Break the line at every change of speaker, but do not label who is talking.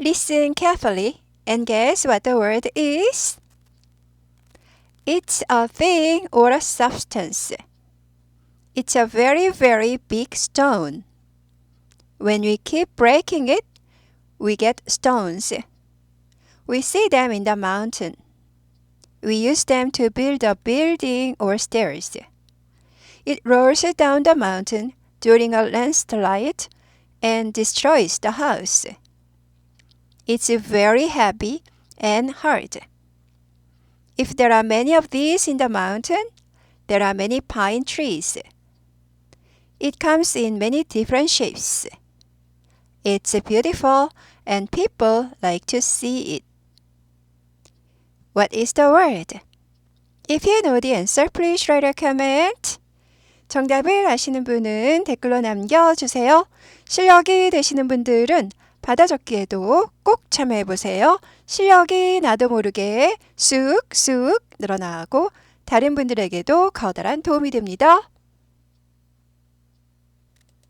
Listen carefully and guess what the word is. It's a thing or a substance. It's a very, very big stone. When we keep breaking it, we get stones. We see them in the mountain. We use them to build a building or stairs. It rolls down the mountain during a landslide and destroys the house. It's very heavy and hard. If there are many of these in the mountain, there are many pine trees. It comes in many different shapes. It's beautiful and people like to see it. What is the word? If you know the answer, please write a comment. 정답을 아시는 분은 댓글로 남겨주세요. 실력이 되시는 분들은 받아 적기에도 꼭 참여해 보세요. 실력이 나도 모르게 쑥쑥 늘어나고 다른 분들에게도 커다란 도움이 됩니다.